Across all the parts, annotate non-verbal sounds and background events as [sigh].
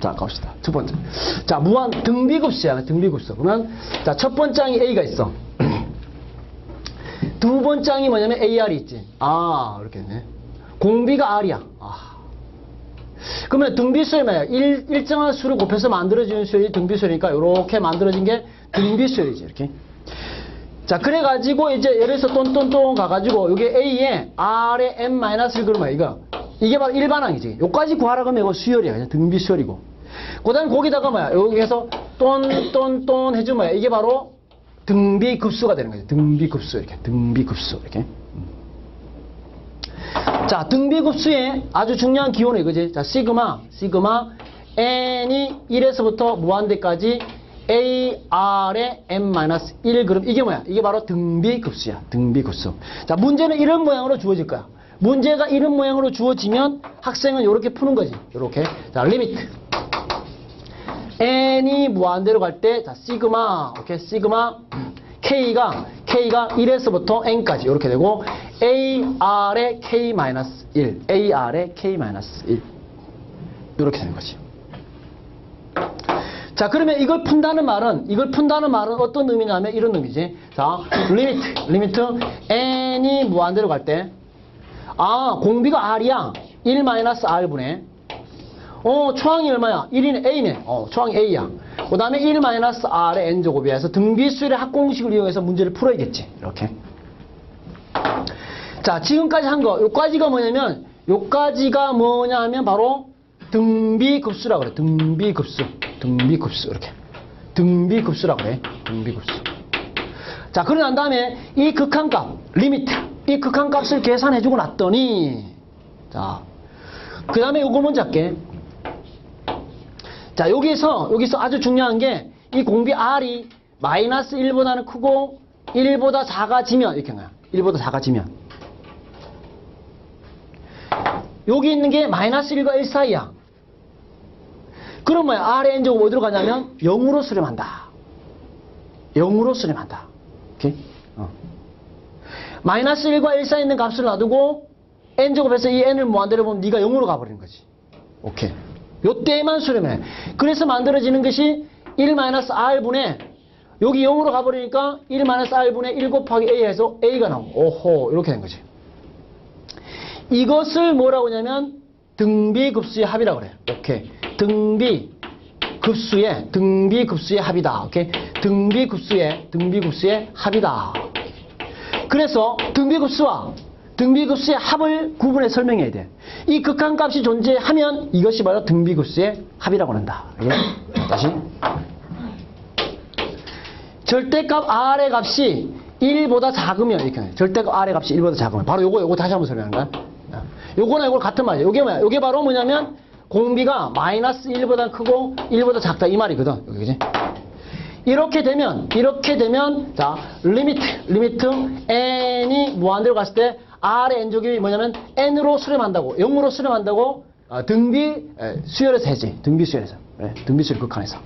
자, 갑시다. 첫 번째. 자, 무한 등비급수야. 등비급수. 그러면 자, 첫 번째 항이 A가 있어. [clears throat] 두 번째 항이 뭐냐면 AR이 있지. 아, 이렇게 되네. 공비가 R이야. 아. 그러면 뭐야? 일, 일정한 수를 곱해서 만들어지는 수열이 등비수열이니까 이렇게 만들어진 게 등비수열이지. 이렇게. 자, 그래가지고 이제 예를 들어서 똔똔똔 가가지고 여기 A에 R에 M-를 그러면 이거 이게 바로 일반항이지. 요까지 구하라 그러면 이거 수열이야. 그냥 등비 수열이고. 그 다음에 거기다가 뭐야? 여기에서 똔똔똔 해주면 뭐야? 이게 바로 등비 급수가 되는 거지. 등비 급수 이렇게. 등비 급수 이렇게. 자, 등비 급수의 아주 중요한 기호는 이거지. 자, 시그마, 시그마, n이 1에서부터 무한대까지 AR의 M-1 그럼 이게 뭐야? 이게 바로 등비 급수야. 등비 급수. 자, 문제는 이런 모양으로 주어질 거야. 문제가 이런 모양으로 주어지면 학생은 이렇게 푸는 거지. 이렇게. 자, 리미트. n이 무한대로 갈 때, 자, 시그마, 오케이, 시그마, k가, k가 1에서부터 n까지 이렇게 되고, ar의 k-1, ar의 k-1. 이렇게 되는 거지. 자, 그러면 이걸 푼다는 말은, 이걸 푼다는 말은 어떤 의미냐면 이런 의미지. 자, 리미트, 리미트, n이 무한대로 갈 때, 아, 공비가 r이야. 1-r분의, 어, 초항이 얼마야? 1인 A네. 어, 초항이 A야. 그 다음에 1-R의 N제곱이어서 등비수열의 합공식을 이용해서 문제를 풀어야겠지. 이렇게. 자, 지금까지 한 거, 요까지가 뭐냐면, 요까지가 뭐냐 하면 바로 등비급수라고 그래. 등비급수. 등비급수. 이렇게. 등비급수라고 그래. 등비급수. 자, 그러고 난 다음에 이 극한값, 리미트. 이 극한값을 계산해주고 났더니, 자, 그 다음에 요거 먼저 할게. 자, 여기서, 여기서 아주 중요한 게, 이 공비 R이 마이너스 1보다는 크고, 1보다 작아지면, 이렇게 나요. 1보다 작아지면. 여기 있는 게 마이너스 1과 1 사이야. 그럼 뭐야? R의 N제곱 어디로 가냐면, 0으로 수렴한다. 0으로 수렴한다. 마이너스 1과 1 사이에 있는 값을 놔두고, N제곱에서 이 N을 무한대로 보면 네가 0으로 가버리는 거지. 오케이. 요때만 수렴해. 그래서 만들어지는 것이 1-R분의 여기 0으로 가버리니까 1-R분의 1 곱하기 A 해서 A가 나오고 오호 이렇게 된 거지. 이것을 뭐라고 하냐면 등비급수의 합이라고 그래요. 오케이. 등비급수의 등비급수의 합이다. 오케이. 등비급수의 등비급수의 합이다. 그래서 등비급수와 등비급수의 합을 구분해 설명해야 돼. 이 극한값이 존재하면 이것이 바로 등비급수의 합이라고 한다. 예? [coughs] 다시. 절대값 R의 값이 1보다 작으면 이렇게 해. 절대값 R의 값이 1보다 작으면 바로 요거 요거 다시 한번 설명하는 거야. 자, 요거나 요거 같은 말이야. 요게 뭐야? 요게 바로 뭐냐면 공비가 마이너스 1보다 크고 1보다 작다 이 말이거든. 여기 그지? 이렇게 되면 이렇게 되면 자 리미트 리미트 n이 무한대로 갔을 때 r의 n족이 뭐냐면 n으로 수렴한다고 0으로 수렴한다고 아, 등비 에, 수열에서 해지 등비 수열에서 예, 등비 수열 극한에서.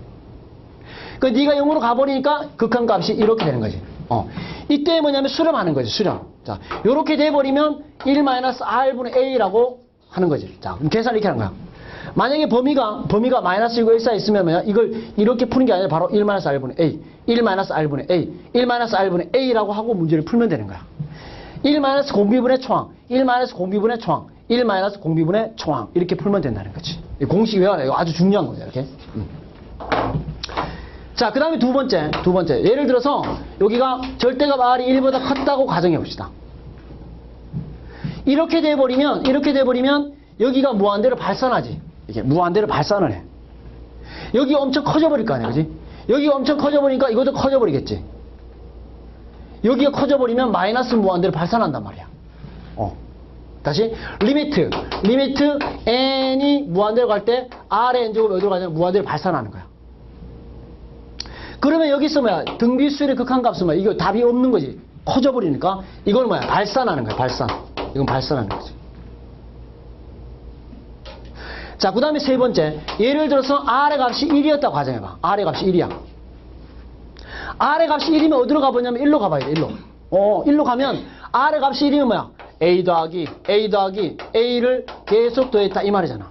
그 네가 0으로 가버리니까 극한 값이 이렇게 되는 거지. 어. 이때 뭐냐면 수렴하는 거지 수렴. 자 이렇게 돼버리면 1-r분의 a라고 하는 거지. 자 그럼 계산 이렇게 하는 거야 만약에 범위가 범위가 마이너스 1과 1 사이 있으면 뭐야? 이걸 이렇게 푸는 게 아니라 바로 1-r분의 a, 1-r분의 a, 1-r분의 a라고 하고 문제를 풀면 되는 거야. 1 공비분의 초항, 1 공비분의 초항, 1 공비분의 초항 이렇게 풀면 된다는 거지. 이 공식 외워라. 아주 중요한 거죠. 이렇게. 음. 자, 그 다음에 두 번째, 두 번째. 예를 들어서 여기가 절대값 r이 1보다 컸다고 가정해 봅시다. 이렇게 돼버리면 이렇게 돼버리면 여기가 무한대로 발산하지. 이게 무한대로 발산을 해. 여기 엄청 커져버릴 거 아니야, 그지? 여기 엄청 커져버리니까 이것도 커져버리겠지. 여기가 커져버리면 마이너스 무한대로 발산한단 말이야. 어. 다시 리미트 리미트 n이 무한대로 갈 때 r의 n제곱 어디로 가냐면 무한대로 발산하는 거야. 그러면 여기서 뭐야 등비수열의 극한값은 뭐야 이거 답이 없는 거지. 커져버리니까 이걸 뭐야 발산하는 거야 발산. 이건 발산하는 거지. 자, 그 다음에 세 번째. 예를 들어서 R의 값이 1이었다고 가정해봐. R의 값이 1이야. R의 값이 1이면 어디로 가보냐면 1로 가봐야 돼, 1로. 어, 1로 가면 R의 값이 1이면 뭐야? A 더하기, A 더하기, A를 계속 더했다, 이 말이잖아.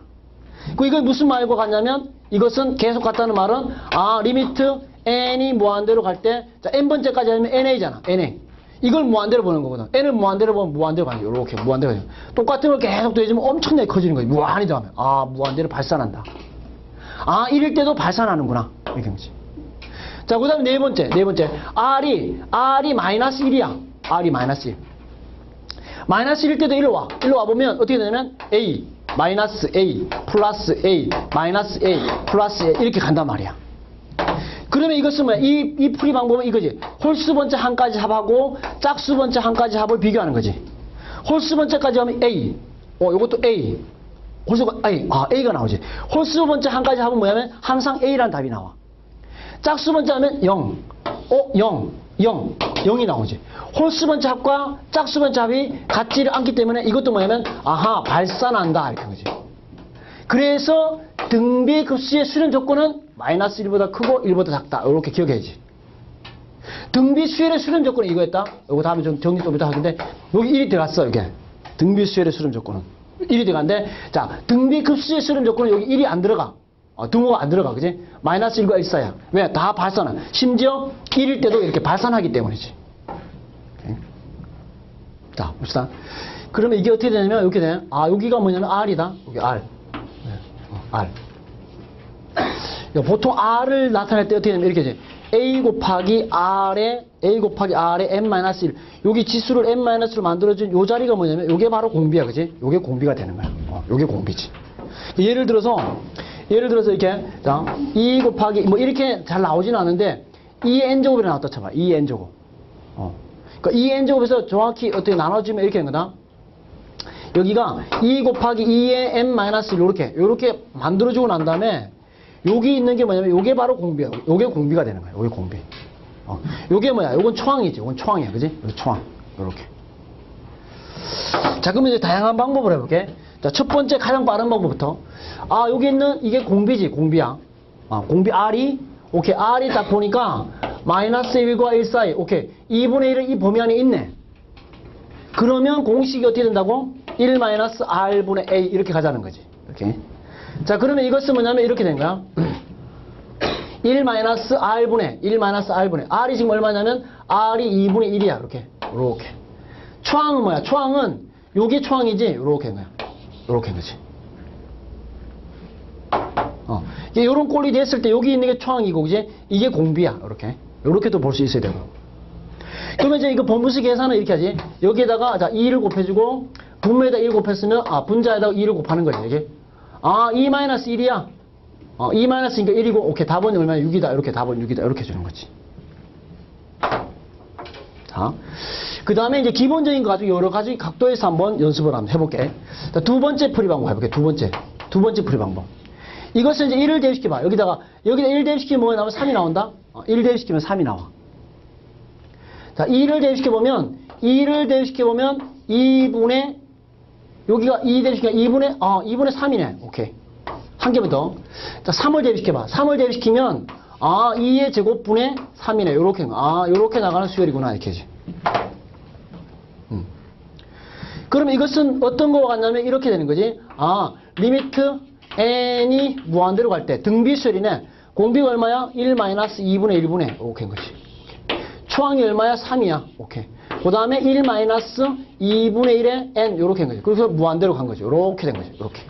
그 이건 무슨 말과 같냐면 이것은 계속 같다는 말은 아 리미트 n이 무한대로 갈 때 자 n번째까지 하면 na잖아 na 이걸 무한대로 보는 거거든 n을 무한대로 보면 무한대로 가요 이렇게 무한대로 가요 똑같은 걸 계속 더해주면 엄청나게 커지는 거예요 무한히 더하면 아 무한대로 발산한다 아 1일 때도 발산하는구나 이렇게 거지 자, 그 다음에 네 번째, 네 번째. R이, R이 마이너스 1이야. R이 마이너스 1. 마이너스 1일 때도 일로 와. 일로 와보면 어떻게 되냐면 A, 마이너스 A, 플러스 A, 마이너스 A, 플러스 A 이렇게 간단 말이야. 그러면 이것은 뭐야? 이, 이 풀이 방법은 이거지. 홀수 번째 한 가지 합하고 짝수 번째 한 가지 합을 비교하는 거지. 홀수 번째까지 하면 A. 어, 이것도 A. 홀수가, A. 아, A가 나오지. 홀수 번째 한 가지 합은 뭐냐면 항상 A라는 답이 나와. 짝수 번째 하면 0. 어, 0. 0. 0이 나오지. 홀수 번째 합과 짝수 번째 합이 같지를 않기 때문에 이것도 뭐냐면 아하, 발산한다. 이렇게 거지. 그래서 등비 급수의 수련 조건은 마이너스 1보다 크고 1보다 작다. 이렇게 기억해야지. 등비 수열의 수렴 조건이 이거였다. 이거 다음에 좀 정리 좀 이따 하는데 여기 1이 들어갔어 이게. 등비 수열의 수렴 조건은 1이 들어갔는데 자 등비 급수의 수렴 조건은 여기 1이 안 들어가. 어, 등호가 안 들어가 그지? 마이너스 1과 1사야. 왜? 다 발산한. 심지어 1일 때도 이렇게 발산하기 때문이지. 오케이. 자 봅시다. 그러면 이게 어떻게 되냐면 이렇게 돼. 아 여기가 뭐냐면 R이다. 여기 R. 네, 어, R. 야, 보통 R을 나타낼 때 어떻게 되냐면 이렇게 돼. A 곱하기 R에 A 곱하기 R에 n-1 여기 지수를 n-로 만들어준 요 자리가 뭐냐면 요게 바로 공비야 그지? 요게 공비가 되는 거야 어, 요게 공비지 예를 들어서 예를 들어서 이렇게 자, 2 곱하기 뭐 이렇게 잘 나오지는 않은데 2n제곱이 나왔다 쳐봐 2n제곱 어. 그러니까 2n제곱에서 정확히 어떻게 나눠주면 이렇게 되는 거다 여기가 2 곱하기 2의 n-1 요렇게 요렇게 만들어주고 난 다음에 여기 있는 게 뭐냐면 요게 바로 공비야. 요게 공비가 되는 거야. 요게 공비. 어. 요게 뭐야? 요건 초항이지. 요건 초항이야. 그지? 초항. 요렇게. 자, 그러면 이제 다양한 방법을 해볼게. 자, 첫 번째 가장 빠른 방법부터. 아, 여기 있는 이게 공비지. 공비야. 아, 공비 R이 오케이. R이 딱 보니까 마이너스 1과 1 사이. 오케이. 2분의 1은 이 범위 안에 있네. 그러면 공식이 어떻게 된다고? 1 마이너스 R분의 A 이렇게 가자는 거지. 이렇게. 자, 그러면 이것은 뭐냐면 이렇게 된 거야. [clears throat] 1 마이너스 R분의 1 마이너스 R분의 R이 지금 얼마냐면 R이 2분의 1이야. 이렇게. 이렇게. 초항은 뭐야? 초항은 요게 초항이지. 이렇게 된 거야. 이렇게 된 거지. 어. 요런 꼴이 됐을 때 여기 있는 게 초항이고 이제 이게 공비야. 이렇게. 이렇게도 볼 수 있어야 되고. 그러면 이제 이거 번분수 계산은 이렇게 하지. 여기에다가 자 2를 곱해주고 분모에다 1 곱했으면 아 분자에다가 2를 곱하는 거지. 이게. 아, 2 마이너스 1이야. 어, 2 마이너스니까 1이고, 오케이, 답은 얼마야? 6이다. 이렇게 답은 6이다. 이렇게 주는 거지. 자. 그 다음에 이제 기본적인 거 가지고 여러 가지 각도에서 한번 연습을 한번 해볼게. 자, 두 번째 풀이 방법 해볼게. 두 번째. 두 번째 풀이 방법. 이것을 이제 1을 대입시켜봐. 여기다가, 여기다 1 대입시키면 뭐가 나오면 3이 나온다? 어, 1 대입시키면 3이 나와. 자, 2를 대입시켜보면, 2를 대입시켜보면 2분의 여기가 2 대입시키면 2분의, 어, 2분의 3이네. 오케이. 한 더. 자, 3을 대입시켜봐. 3을 대입시키면, 아, 2의 제곱분의 3이네. 요렇게, 아, 요렇게 나가는 수열이구나. 이렇게지. 음. 그럼 이것은 어떤 거와 같냐면 이렇게 되는 거지. 아, 리미트 n이 무한대로 갈 때 등비수열이네. 공비가 얼마야? 1 마이너스 2분의 1분의. 오케이, 거지. 초항이 얼마야? 3이야. 오케이. 그 다음에 1 마이너스 2분의 1의 n 요렇게 된 거죠. 그래서 무한대로 간 거죠. 요렇게 된 거죠. 요렇게.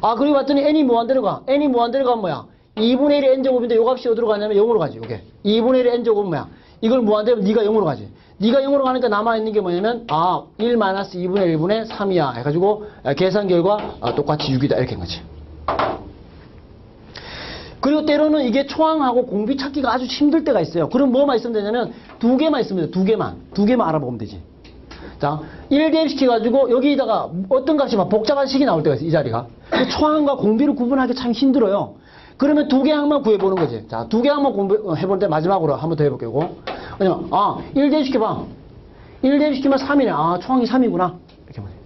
아, 그리고 봤더니 n이 무한대로 가. n이 무한대로 가면 뭐야? 2분의 1의 n제곱인데 요 값이 어디로 가냐면 0으로 가지. 요게. 2분의 1의 n제곱은 뭐야? 이걸 무한대로 네가 0으로 가지. 네가 0으로 가니까 남아있는 게 뭐냐면 아, 1 마이너스 2분의 1분의 3이야. 해가지고 아, 계산 결과 아, 똑같이 6이다. 이렇게 된 거지. 그리고 때로는 이게 초항하고 공비 찾기가 아주 힘들 때가 있어요. 그럼 뭐만 있으면 되냐면 두 개만 있으면 돼. 두 개만. 두 개만 알아보면 되지. 자, 1 대입 시켜가지고 여기다가 어떤 값이 막 복잡한 식이 나올 때가 있어. 이 자리가. 그 초항과 공비를 구분하기 참 힘들어요. 그러면 두 개 항만 구해보는 거지. 자, 두 개 항만 공부해볼 때 마지막으로 한 번 더 해볼게요. 왜냐면, 아, 1 대입 시켜봐. 1 대입 시키면 3이네. 아, 초항이 3이구나. 이렇게 보세요.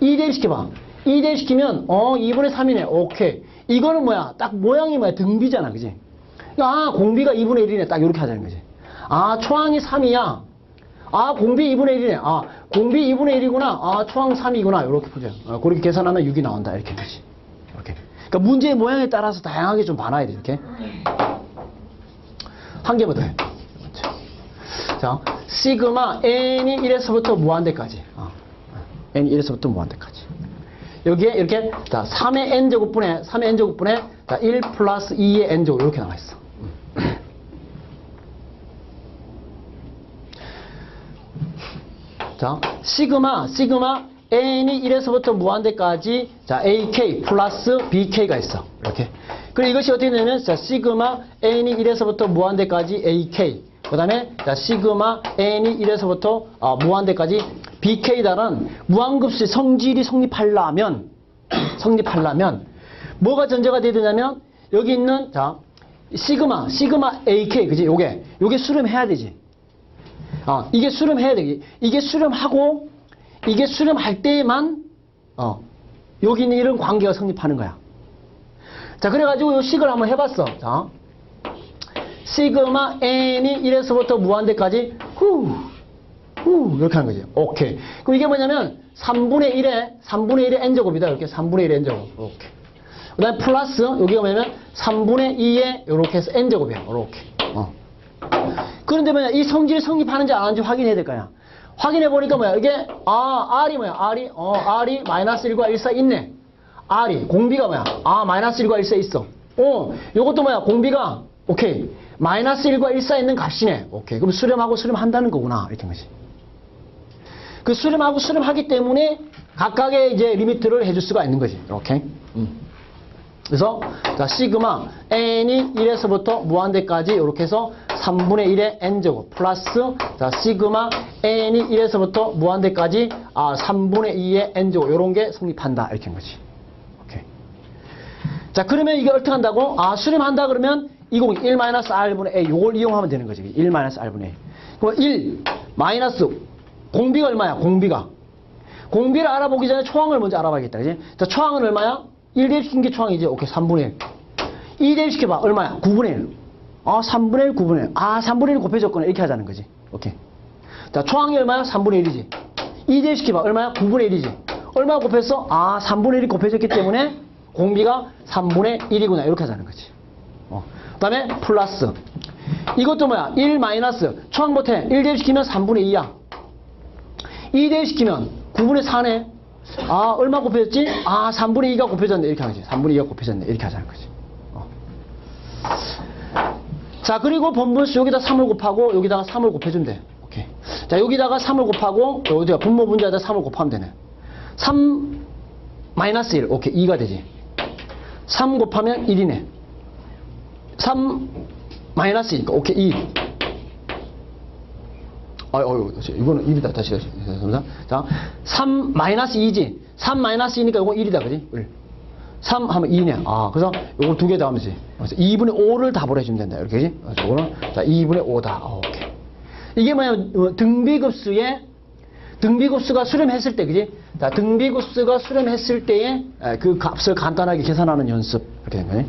2 대입 시켜봐. 2 대입시키면, 어, 2분의 3이네. 오케이. 이거는 뭐야? 딱 모양이 뭐야? 등비잖아. 그지? 아, 공비가 2분의 1이네. 딱 이렇게 하자는 거지. 아, 초항이 3이야. 아, 공비 2분의 1이네. 아, 공비 2분의 1이구나. 아, 초항 3이구나. 이렇게 보죠. 어, 그렇게 계산하면 6이 나온다. 이렇게 되지. 이렇게. 그러니까 문제의 모양에 따라서 다양하게 좀 봐놔야 돼. 이렇게. 한 개만 더 해. 자, 시그마 n이 1에서부터 무한대까지. 어. n이 1에서부터 무한대까지. 여기에 이렇게 자 3의 n제곱분에 3의 n제곱분에 자, 1 플러스 2의 n제곱 이렇게 나와 있어. 자, 시그마, 시그마 n이 1에서부터 무한대까지 자, ak 플러스 bk가 있어. 이렇게. 그리고 이것이 어떻게 되냐면 자, 시그마 n이 1에서부터 무한대까지 ak. 그 다음에 자, 시그마 n이 1에서부터 아, 무한대까지 bk다는 무한급수의 성질이 성립하려면 성립하려면 뭐가 전제가 돼야 되냐면 여기 있는 자, 시그마, 시그마 ak 그지? 요게 요게 수렴해야 되지. 어, 이게 수렴해야 돼. 이게 수렴하고 이게 수렴할 때만 어, 여기 있는 이런 관계가 성립하는 거야. 자, 그래가지고 요 식을 한번 해봤어. 자, 시그마 n이 1에서부터 무한대까지 후, 후 이렇게 하는 거지. 오케이. 그럼 이게 뭐냐면 3분의 1에 3분의 1의 n제곱이다. 이렇게 3분의 1의 n제곱. 이렇게. 그 다음에 플러스 여기가 뭐냐면 3분의 2에 이렇게 해서 n제곱이야. 이렇게. 어. 그런데 뭐냐 이 성질이 성립하는지 안 하는지 확인해야 될 거야. 확인해 보니까 뭐야 이게 아 R이 뭐야 R이 어 R이 마이너스 1과 1사 있네. R이 공비가 뭐야 아 마이너스 1과 1사 있어. 어 요것도 뭐야 공비가 오케이 마이너스 1과 1사 있는 값이네. 오케이 그럼 수렴하고 수렴한다는 거구나 이렇게 한 거지. 그 수렴하고 수렴하기 때문에 각각의 이제 리미트를 해줄 수가 있는 거지. 이렇게. 음. 그래서 자 시그마 n이 1에서부터 무한대까지 이렇게 해서 3분의 1의 n제곱 플러스 자 시그마 n이 1에서부터 무한대까지 아 3분의 2의 n제곱 이런 게 성립한다 이렇게 한 거지. 오케이. 자 그러면 이게 어떻게 한다고? 아 수렴한다 그러면 20 1 마이너스 r분의 a 요걸 이용하면 되는 거지. 1 마이너스 r분의 a. 그럼 1 마이너스 공비가 얼마야? 공비가 공비를 알아보기 전에 초항을 먼저 알아봐야겠다. 그지? 자, 초항은 얼마야? 1 대입시킨 게 초항이지. 오케이, 3분의 1. 2 대입시켜봐. 얼마야? 9분의 1. 아, 3분의 1, 9분의 1. 아, 3분의 1 곱해줬구나. 이렇게 하자는 거지. 오케이. 자, 초항이 얼마야? 3분의 1이지. 2 대입시켜봐. 얼마야? 9분의 1이지. 얼마 곱했어? 아, 3분의 1이 곱해졌기 때문에 공비가 3분의 1이구나. 이렇게 하자는 거지. 어. 그 다음에 플러스. 이것도 뭐야? 1 마이너스. 초항 못해. 1 대입시키면 3분의 2야. 2 대입시키면 9분의 4네. 아, 얼마 곱해졌지? 아, 3분의 2가 곱해졌네. 이렇게 하지. 3분의 2가 곱해졌네. 이렇게 하자는 거지. 어. 자, 그리고 번분수 여기다 3을 곱하고 여기다가 3을 곱해주면 돼. 오케이. 자, 여기다가 3을 곱하고 여기다가 분모 분자에다 3을 곱하면 되네. 3 마이너스 1. 오케이. 2가 되지. 3 곱하면 1이네. 3 마이너스니까 오케이 2. 아, 어유, 이거는 1이다. 다시, 다시. 죄송합니다. 자, 3 마이너스 2지. 3 마이너스 2니까 이거 1이다. 그지? 1. 3 하면 2네. 아, 그래서 이거 두개 더하면 지 그래서 2분의 5를 답을 해주면 된다. 이렇게, 지 그래서 이거는, 자, 2분의 5다. 아, 오케이. 이게 뭐냐면, 어, 등비급수에, 등비급수가 수렴했을 때, 그지? 자, 등비급수가 수렴했을 때의 에, 그 값을 간단하게 계산하는 연습. 이렇게 된 거네.